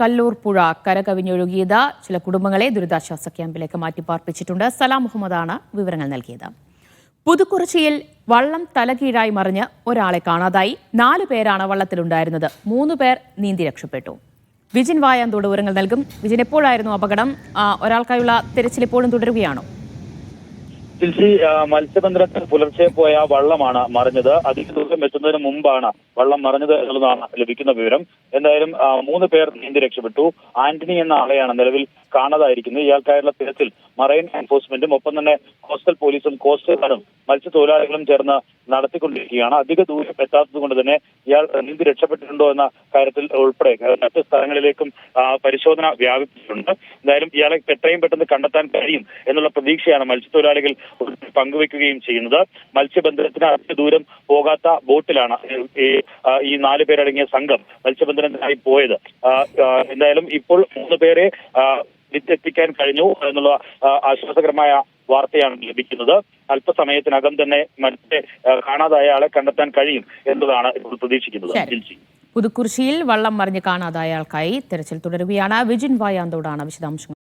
കല്ലൂർ പുഴ കരകവിഞ്ഞൊഴുകിയത്. ചില കുടുംബങ്ങളെ ദുരിതാശ്വാസ ക്യാമ്പിലേക്ക് മാറ്റിപ്പാർപ്പിച്ചിട്ടുണ്ട് സലാം മുഹമ്മദാണ് വിവരങ്ങൾ നൽകിയത്. പുതുക്കുറിച്ചിയിൽ വള്ളം തലകീഴായി മറിഞ്ഞ് ഒരാളെ കാണാതായി. നാലു പേരാണ് വള്ളത്തിലുണ്ടായിരുന്നത്. മൂന്ന് പേർ നീന്തി രക്ഷപ്പെട്ടു. വിജിൻ വായാന്തോട് വിവരങ്ങൾ നൽകും. വിജിൻ എപ്പോഴായിരുന്നു അപകടം? ഒരാൾക്കായുള്ള തിരച്ചിൽ ഇപ്പോഴും തുടരുകയാണോ? ചിൽസി മത്സ്യബന്ധനത്തിൽ പുലർച്ചെ പോയ വള്ളമാണ് മറിഞ്ഞത്. അധിക ദൂരം എത്തുന്നതിന് മുമ്പാണ് വള്ളം മറിഞ്ഞത് എന്നുള്ളതാണ് ലഭിക്കുന്ന വിവരം. എന്തായാലും മൂന്ന് പേർ നീന്തി രക്ഷപ്പെട്ടു. ആന്റണി എന്ന ആളെയാണ് നിലവിൽ കാണാതായിരിക്കുന്നത് ഇയാൾക്കായുള്ള തിരച്ചിൽ മറൈൻ എൻഫോഴ്സ്മെന്റും ഒപ്പം തന്നെ കോസ്റ്റൽ പോലീസും കോസ്റ്റ് ഗാർഡും മത്സ്യത്തൊഴിലാളികളും ചേർന്ന് നടത്തിക്കൊണ്ടിരിക്കുകയാണ്. അധിക ദൂരം എത്താത്തത് കൊണ്ട് തന്നെ ഇയാൾ നീന്തി രക്ഷപ്പെട്ടിട്ടുണ്ടോ എന്ന കാര്യത്തിൽ ഉൾപ്പെടെ മറ്റ് സ്ഥലങ്ങളിലേക്കും പരിശോധന വ്യാപിപ്പിച്ചിട്ടുണ്ട്. എന്തായാലും ഇയാളെ എത്രയും പെട്ടെന്ന് കണ്ടെത്താൻ കഴിയും എന്നുള്ള പ്രതീക്ഷയാണ് മത്സ്യത്തൊഴിലാളികൾ പങ്കുവെക്കുകയും ചെയ്യുന്നത്. മത്സ്യബന്ധനത്തിന് അധിക ദൂരം പോകാത്ത ബോട്ടിലാണ് ഈ നാല് പേരടങ്ങിയ സംഘം മത്സ്യബന്ധനത്തിനായി പോയത്. എന്തായാലും ഇപ്പോൾ മൂന്ന് പേരെ ആ, എത്തിക്കാൻ കഴിഞ്ഞു എന്നുള്ള ആശ്വാസകരമായ വാർത്തയാണ് ലഭിക്കുന്നത്. അല്പസമയത്തിനകം തന്നെ മറ്റേ കാണാതായ ആളെ കണ്ടെത്താൻ കഴിയും എന്നതാണ് ഇപ്പോൾ പ്രതീക്ഷിക്കുന്നത്. പുതുക്കുറിശിയിൽ വള്ളം മറിഞ്ഞ് കാണാതായ ആൾക്കായി തെരച്ചിൽ തുടരുകയാണ്. വിജിൻ വായാന്തോടാണ് വിശദാംശങ്ങൾ.